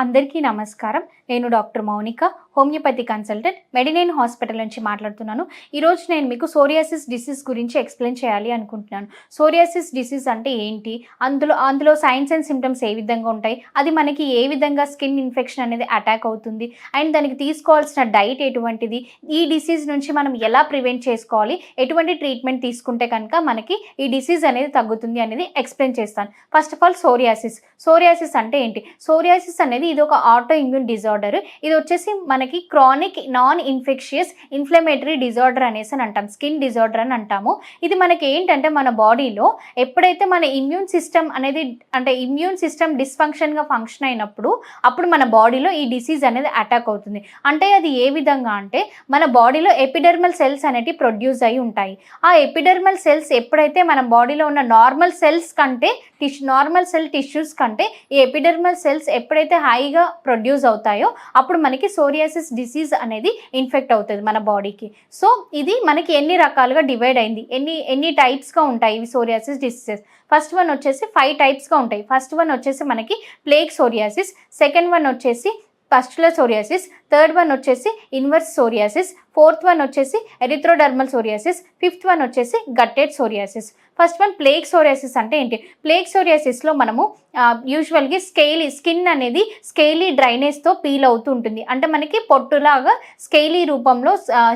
అందరికీ నమస్కారం. నేను doctor Mounika homeopathy consultant Medinine hospital నుంచి మాట్లాడుతున్నాను. ఈరోజు నేను మీకు సోరియాసిస్ డిసీజ్ గురించి ఎక్స్ప్లెయిన్ చేయాలి అనుకుంటున్నాను. సోరియాసిస్ డిసీజ్ అంటే ఏంటి? అందులో అందులో సైన్స్ అండ్ సిమ్టమ్స్ ఏ విధంగా ఉంటాయి? అది మనకి ఏ విధంగా స్కిన్ ఇన్ఫెక్షన్ అనేది అటాక్ అవుతుంది? అండ్ దానికి తీసుకోవాల్సిన డైట్ ఎటువంటిది? ఈ డిసీజ్ నుంచి మనం ఎలా ప్రివెంట్ చేసుకోవాలి? ఎటువంటి ట్రీట్మెంట్ తీసుకుంటే కనుక మనకి ఈ డిసీజ్ అనేది తగ్గుతుంది అనేది ఎక్స్ప్లెయిన్ చేస్తాను. First of all psoriasis. Psoriasis అంటే ఏంటి? సోరియాసిస్ అనేది ఇది ఒక ఆటో ఇమ్యూన్ డిజార్డర్ ఇది వచ్చేసి మనకి chronic non infectious inflammatory disorder అనేసి అని అంటాం. స్కిన్ డిజార్డర్ అని అంటాము. ఇది మనకి ఏంటంటే మన బాడీలో ఎప్పుడైతే మన ఇమ్యూన్ సిస్టమ్ అనేది అంటే ఇమ్యూన్ సిస్టమ్ డిస్ఫంక్షన్గా ఫంక్షన్ అయినప్పుడు అప్పుడు మన బాడీలో ఈ డిసీజ్ అనేది అటాక్ అవుతుంది. అంటే అది ఏ విధంగా అంటే మన బాడీలో ఎపిడర్మల్ సెల్స్ అనేవి ప్రొడ్యూస్ అయి ఉంటాయి. ఆ ఎపిడర్మల్ సెల్స్ ఎప్పుడైతే మన బాడీలో ఉన్న నార్మల్ సెల్స్ కంటే టిష్ నార్మల్ సెల్ టిష్యూస్ కంటే ఈ ఎపిడర్మల్ సెల్స్ ఎప్పుడైతే హైగా ప్రొడ్యూస్ అవుతాయో అప్పుడు మనకి సోరియాసిస్ డిసీజ్ అనేది ఇన్ఫెక్ట్ అవుతుంది మన బాడీకి. సో ఇది మనకి ఎన్ని రకాలుగా డివైడ్ అయింది? ఎన్ని ఎన్ని టైప్స్గా ఉంటాయి ఇవి సోరియాసిస్ డిసీజెస్? ఫస్ట్ వన్ వచ్చేసి ఫైవ్ టైప్స్గా ఉంటాయి. ఫస్ట్ వన్ వచ్చేసి మనకి ప్లేగ్ సోరియాసిస్ సెకండ్ వన్ వచ్చేసి పస్టుల సోరియాసిస్ థర్డ్ వన్ వచ్చేసి ఇన్వర్స్ సోరియాసిస్ ఫోర్త్ వన్ వచ్చేసి ఎరిథ్రోడర్మల్ సోరియాసిస్ ఫిఫ్త్ వన్ వచ్చేసి guttate psoriasis. First one plaque psoriasis అంటే ఏంటి? ప్లేగ్ సోరియాసిస్లో మనము యూజువల్గా స్కేలీ స్కిన్ అనేది స్కేలీ డ్రైనేజ్తో పీల్ అవుతూ ఉంటుంది. అంటే మనకి పొట్టులాగా స్కేలీ రూపంలో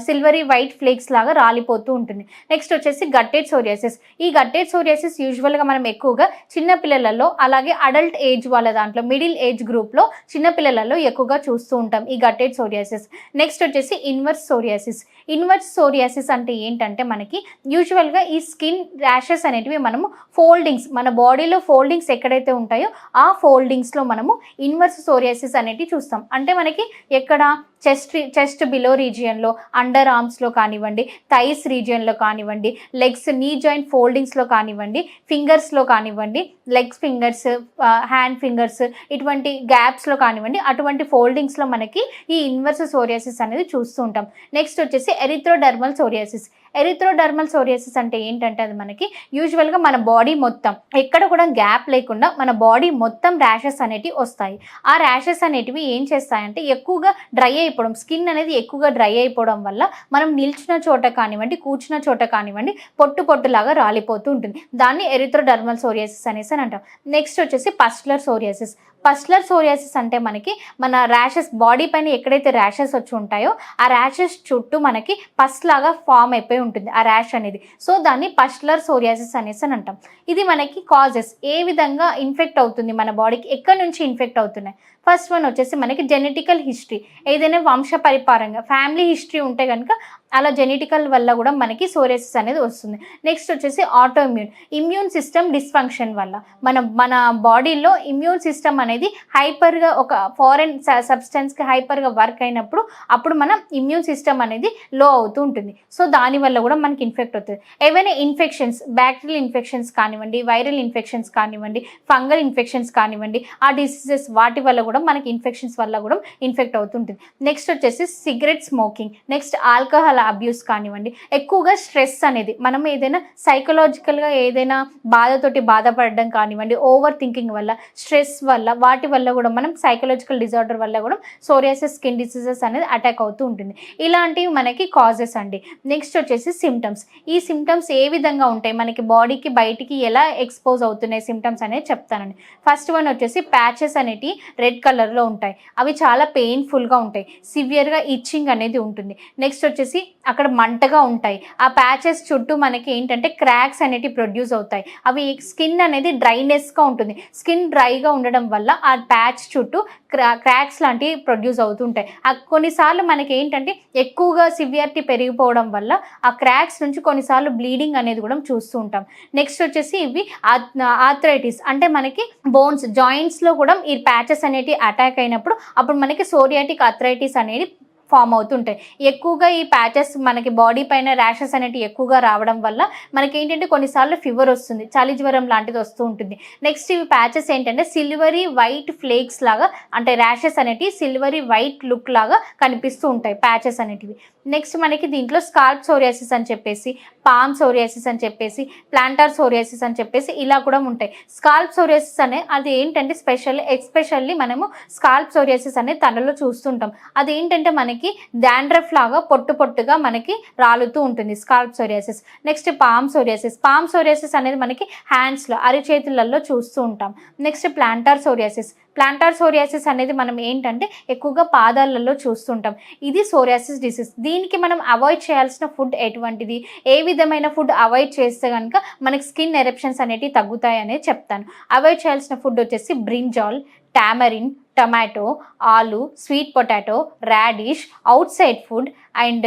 సిల్వరీ వైట్ ఫ్లేక్స్ లాగా రాలిపోతూ ఉంటుంది. నెక్స్ట్ వచ్చేసి గట్టెడ్ సోరియాసిస్. ఈ గట్టెడ్ సోరియాసిస్ యూజువల్గా మనం ఎక్కువగా చిన్న పిల్లలలో అలాగే అడల్ట్ ఏజ్ వాళ్ళ దాంట్లో మిడిల్ ఏజ్ గ్రూప్లో చిన్న పిల్లలలో ఎక్కువగా చూస్తూ ఉంటాం. ఈ గట్టెడ్ సోరియాసిస్ నెక్స్ట్ వచ్చేసి ఇన్వర్స్ సోరియాసిస్ ఇన్వర్స్ సోరియాసిస్ అంటే ఏంటంటే మనకి యూజువల్గా ఈ స్కిన్ ర్యాషెస్ అనేటివి మనము ఫోల్డింగ్స్ మన బాడీలో ఫోల్డింగ్స్ ఎక్కడైతే ఉంటాయో ఆ ఫోల్డింగ్స్లో మనము ఇన్వర్స్ సోరియాసిస్ అనేటివి చూస్తాం. అంటే మనకి ఎక్కడ? చెస్ట్ చెస్ట్ బిలో రీజియన్లో అండర్ ఆర్మ్స్లో కానివ్వండి థైస్ రీజియన్లో కానివ్వండి లెగ్స్ నీ జాయింట్ ఫోల్డింగ్స్లో కానివ్వండి ఫింగర్స్లో కానివ్వండి లెగ్స్ ఫింగర్స్ హ్యాండ్ ఫింగర్స్ ఇటువంటి గ్యాప్స్లో కానివ్వండి అటువంటి ఫోల్డింగ్స్లో మనకి ఈ ఇన్వర్స్ సోరియాసిస్ అనేది చూస్తూ ఉంటాం. నెక్స్ట్ వచ్చేసి ఎరిథ్రోడర్మల్ సోరియాసిస్ ఎరిథ్రోడర్మల్ సోరియాసిస్ అంటే ఏంటంటే అది మనకి యూజువల్గా మన బాడీ మొత్తం ఎక్కడ కూడా గ్యాప్ లేకుండా మన బాడీ మొత్తం ర్యాషెస్ అనేటివి వస్తాయి. ఆ ర్యాషెస్ అనేటివి ఏం చేస్తాయంటే ఎక్కువగా డ్రై అయిపోవడం స్కిన్ అనేది ఎక్కువగా డ్రై అయిపోవడం వల్ల మనం నిల్చిన చోట కానివ్వండి కూర్చున్న చోట కానివ్వండి పొట్టు పొట్టులాగా రాలిపోతూ ఉంటుంది. దాన్ని ఎరిథ్రోడర్మల్ సోరియాసిస్ అనేసి అని అంటాం. నెక్స్ట్ వచ్చేసి పస్టులర్ సోరియాసిస్. పస్లర్ సోరియాసిస్ అంటే మనకి మన ర్యాషెస్ బాడీ పైన ఎక్కడైతే ర్యాషెస్ వచ్చి ఉంటాయో ఆ ర్యాషెస్ చుట్టూ మనకి పస్ లాగా ఫామ్ అయిపోయి ఉంటుంది ఆ ర్యాష్ అనేది. సో దాన్ని పస్లర్ సోరియాసిస్ అనేసి అని అంటాం. ఇది మనకి కాజెస్ ఏ విధంగా ఇన్ఫెక్ట్ అవుతుంది మన బాడీకి ఎక్కడి నుంచి ఇన్ఫెక్ట్ అవుతున్నాయి? ఫస్ట్ వన్ వచ్చేసి మనకి జెనెటికల్ హిస్టరీ. ఏదైనా వంశ పరిపారంగా ఫ్యామిలీ హిస్టరీ ఉంటే కనుక అలా జెనెటికల్ వల్ల కూడా మనకి సోరేసిస్ అనేది వస్తుంది. నెక్స్ట్ వచ్చేసి autoimmune immune system dysfunction వల్ల. మన మన బాడీలో ఇమ్యూన్ సిస్టమ్ అనేది హైపర్గా ఒక ఫారెన్ సబ్స్టెన్స్కి హైపర్గా వర్క్ అయినప్పుడు అప్పుడు మన ఇమ్యూన్ సిస్టమ్ అనేది లో అవుతూ ఉంటుంది. సో దానివల్ల కూడా మనకి ఇన్ఫెక్ట్ అవుతుంది. ఏవైనా ఇన్ఫెక్షన్స్ బ్యాక్టీరియల్ ఇన్ఫెక్షన్స్ కానివ్వండి వైరల్ ఇన్ఫెక్షన్స్ కానివ్వండి ఫంగల్ ఇన్ఫెక్షన్స్ కానివ్వండి ఆ డిసీజెస్ వాటి వల్ల కూడా మనకి ఇన్ఫెక్షన్స్ వల్ల కూడా ఇన్ఫెక్ట్ అవుతుంటుంది. నెక్స్ట్ వచ్చేసి cigarette smoking next alcohol abuse కానివ్వండి. ఎక్కువగా స్ట్రెస్ అనేది మనం ఏదైనా సైకలాజికల్గా ఏదైనా బాధతోటి బాధపడడం కానివ్వండి ఓవర్ థింకింగ్ వల్ల స్ట్రెస్ వల్ల వాటి వల్ల కూడా మనం సైకలాజికల్ డిజార్డర్ వల్ల కూడా సోరియాసిస్ స్కిన్ డిసీజెస్ అనేది అటాక్ అవుతూ ఉంటుంది. ఇలాంటివి మనకి కాజెస్ అండి. నెక్స్ట్ వచ్చేసి సిమ్టమ్స్ ఈ సిమ్టమ్స్ ఏ విధంగా ఉంటాయి? మనకి బాడీకి బయటికి ఎలా ఎక్స్పోజ్ అవుతున్నాయి సిమ్టమ్స్ అనేది చెప్తానండి. ఫస్ట్ వన్ వచ్చేసి ప్యాచెస్ అనేటి రెడ్ కలర్లో ఉంటాయి. అవి చాలా పెయిన్ఫుల్గా ఉంటాయి. సివియర్గా ఇచ్చింగ్ అనేది ఉంటుంది. నెక్స్ట్ వచ్చేసి అక్కడ మంటగా ఉంటాయి. ఆ ప్యాచెస్ చుట్టూ మనకి ఏంటంటే క్రాక్స్ అనేటివి ప్రొడ్యూస్ అవుతాయి. అవి స్కిన్ అనేది డ్రైనెస్గా ఉంటుంది. స్కిన్ డ్రైగా ఉండడం వల్ల ఆ ప్యాచ్ చుట్టూ క్రా క్రాక్స్ లాంటివి ప్రొడ్యూస్ అవుతుంటాయి. ఆ కొన్నిసార్లు మనకి ఏంటంటే ఎక్కువగా సివియారిటీ పెరిగిపోవడం వల్ల ఆ క్రాక్స్ నుంచి కొన్నిసార్లు బ్లీడింగ్ అనేది కూడా చూస్తూ ఉంటాం. నెక్స్ట్ వచ్చేసి ఇవి ఆథ్రైటిస్ అంటే మనకి బోన్స్ జాయింట్స్లో కూడా ఈ ప్యాచెస్ అనేటివి అటాక్ అయినప్పుడు అప్పుడు మనకి సోరియాటిక్ ఆథరైటిస్ అనేది ఫామ్ అవుతుంటాయి. ఎక్కువగా ఈ ప్యాచెస్ మనకి బాడీ పైన ర్యాషెస్ అనేటివి ఎక్కువగా రావడం వల్ల మనకి ఏంటంటే కొన్నిసార్లు ఫీవర్ వస్తుంది చలి జ్వరం లాంటిది వస్తూ ఉంటుంది. నెక్స్ట్ ఇవి ప్యాచెస్ ఏంటంటే సిల్వరీ వైట్ ఫ్లేక్స్ లాగా అంటే ర్యాషెస్ అనేటివి సిల్వరీ వైట్ లుక్ లాగా కనిపిస్తూ ఉంటాయి ప్యాచెస్ అనేటివి. నెక్స్ట్ మనకి దీంట్లో స్కాల్ప్ సోరియాసిస్ అని చెప్పేసి పామ్ సోరియాసిస్ అని చెప్పేసి ప్లాంటార్ సోరియాసిస్ అని చెప్పేసి ఇలా కూడా ఉంటాయి. స్కాల్ప్ సోరియాసిస్ అనే అది ఏంటంటే స్పెషల్ ఎక్స్పెషల్లీ మనము స్కాల్ప్ సోరియాసిస్ అనే తలలో చూస్తుంటాం. అది ఏంటంటే మనకి డాండ్రఫ్ లాగా పొట్టు పొట్టుగా మనకి రాలుతూ ఉంటుంది scalp psoriasis next palm psoriasis palm psoriasis అనేది మనకి హ్యాండ్స్లో అరిచేతులలో చూస్తూ ఉంటాం. Next plantar psoriasis plantar psoriasis అనేది మనం ఏంటంటే ఎక్కువగా పాదాలలో చూస్తుంటాం ఇది సోరియాసిస్ డిసీజ్ దీనికి మనం అవాయిడ్ చేయాల్సిన ఫుడ్ ఎటువంటిది? ఏ విధమైన ఫుడ్ అవాయిడ్ చేస్తే కనుక మనకి స్కిన్ ఎరప్షన్స్ అనేటివి తగ్గుతాయి అనేది చెప్తాను. అవాయిడ్ చేయాల్సిన ఫుడ్ వచ్చేసి బ్రింజాల్ టామరిన్ టమాటో ఆలు sweet potato radish outside food and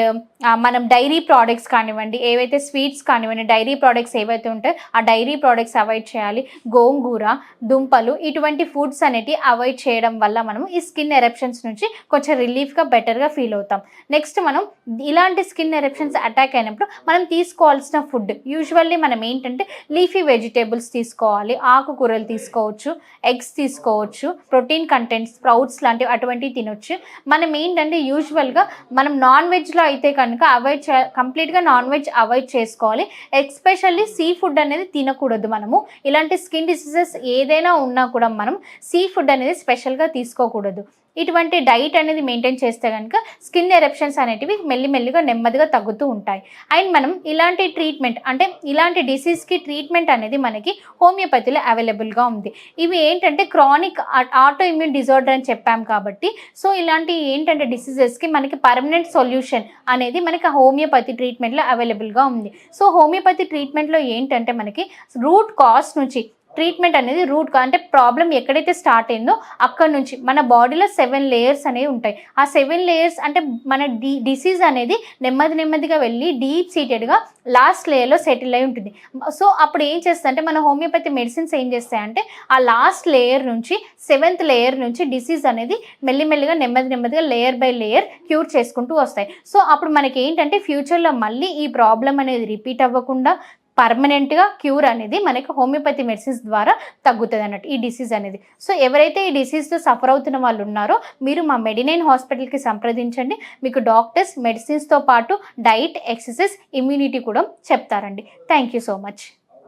మనం డైరీ ప్రోడక్ట్స్ కానివ్వండి ఏవైతే స్వీట్స్ కానివ్వండి డైరీ ప్రోడక్ట్స్ ఏవైతే ఉంటాయో ఆ డైరీ ప్రోడక్ట్స్ అవాయిడ్ చేయాలి. గోంగూర దుంపలు ఇటువంటి ఫుడ్స్ అనేటివి అవాయిడ్ చేయడం వల్ల మనం ఈ స్కిన్ ఎరప్షన్స్ నుంచి కొంచెం రిలీఫ్గా బెటర్గా ఫీల్ అవుతాం. నెక్స్ట్ మనం ఇలాంటి స్కిన్ ఎరప్షన్స్ అటాక్ అయినప్పుడు మనం తీసుకోవాల్సిన ఫుడ్ యూజువల్లీ మనం ఏంటంటే లీఫీ వెజిటేబుల్స్ తీసుకోవాలి ఆకుకూరలు తీసుకోవచ్చు ఎగ్స్ తీసుకోవచ్చు ప్రోటీన్ కంటెంట్స్ స్ప్రౌట్స్ లాంటివి అటువంటివి తినొచ్చు. మనం ఏంటంటే యూజువల్గా మనం నాన్ వెజ్లో అయితే కనుక అవాయిడ్ చే కంప్లీట్గా నాన్ వెజ్ అవాయిడ్ చేసుకోవాలి. ఎస్పెషల్లీ సీ ఫుడ్ అనేది తినకూడదు మనము. ఇలాంటి స్కిన్ డిసీజెస్ ఏదైనా ఉన్నా కూడా మనం సీ ఫుడ్ అనేది స్పెషల్గా తీసుకోకూడదు. ఇటువంటి డైట్ అనేది మెయింటైన్ చేస్తే కనుక స్కిన్ ఎరప్షన్స్ అనేటివి మెల్లిమెల్లిగా నెమ్మదిగా తగ్గుతూ ఉంటాయి. అండ్ మనం ఇలాంటి ట్రీట్మెంట్ అంటే ఇలాంటి డిసీజ్కి ట్రీట్మెంట్ అనేది మనకి హోమియోపతిలో అవైలబుల్గా ఉంది. ఇవి ఏంటంటే క్రానిక్ ఆటో ఇమ్యూన్ డిజార్డర్ అని చెప్పాం కాబట్టి సో ఇలాంటి ఏంటంటే డిసీజెస్కి మనకి పర్మనెంట్ సొల్యూషన్ అనేది మనకి హోమియోపతి ట్రీట్మెంట్లో అవైలబుల్గా ఉంది. సో హోమియోపతి ట్రీట్మెంట్లో ఏంటంటే మనకి రూట్ కాస్ట్ నుంచి ట్రీట్మెంట్ అనేది రూట్ అంటే ప్రాబ్లం ఎక్కడైతే స్టార్ట్ అయిందో అక్కడ నుంచి మన బాడీలో సెవెన్ లేయర్స్ అనేవి ఉంటాయి. ఆ సెవెన్ లేయర్స్ అంటే మన డి డిసీజ్ అనేది నెమ్మది నెమ్మదిగా వెళ్ళి డీప్ సీటెడ్గా లాస్ట్ లేయర్లో సెటిల్ అయి ఉంటుంది. సో అప్పుడు ఏం చేస్తుందంటే మన హోమియోపతి మెడిసిన్స్ ఏం చేస్తాయంటే ఆ లాస్ట్ లేయర్ నుంచి సెవెంత్ లేయర్ నుంచి డిసీజ్ అనేది మెల్లిమెల్లిగా నెమ్మది నెమ్మదిగా లేయర్ బై లేయర్ క్యూర్ చేసుకుంటూ వస్తాయి. సో అప్పుడు మనకి ఏంటంటే ఫ్యూచర్లో మళ్ళీ ఈ ప్రాబ్లం అనేది రిపీట్ అవ్వకుండా పర్మనెంట్గా క్యూర్ అనేది మనకి హోమియోపతి మెడిసిన్స్ ద్వారా తగ్గుతుంది అన్నట్టు ఈ డిసీజ్ అనేది. సో ఎవరైతే ఈ డిసీజ్తో సఫర్ అవుతున్న వాళ్ళు ఉన్నారో మీరు మా మెడినైన్ హాస్పిటల్కి సంప్రదించండి. మీకు డాక్టర్స్ మెడిసిన్స్తో పాటు డైట్ ఎక్సర్సైజ్ ఇమ్యూనిటీ కూడా చెప్తారండి. Thank you so much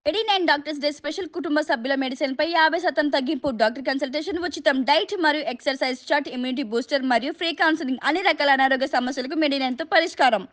eighty nine doctors day special కుటుంబ సభ్యుల మెడిసిన్ పై యాభై శాతం తగ్గింపు డాక్టర్ కన్సల్టేషన్ ఉచితం. డైట్ మరియు ఎక్సర్సైజ్ చార్ట్ ఇమ్యూనిటీ బూస్టర్ మరియు ఫ్రీ కౌన్సిలింగ్ అన్ని రకాల అనారోగ్య సమస్యలకు మెడినైన్తో పరిష్కారం.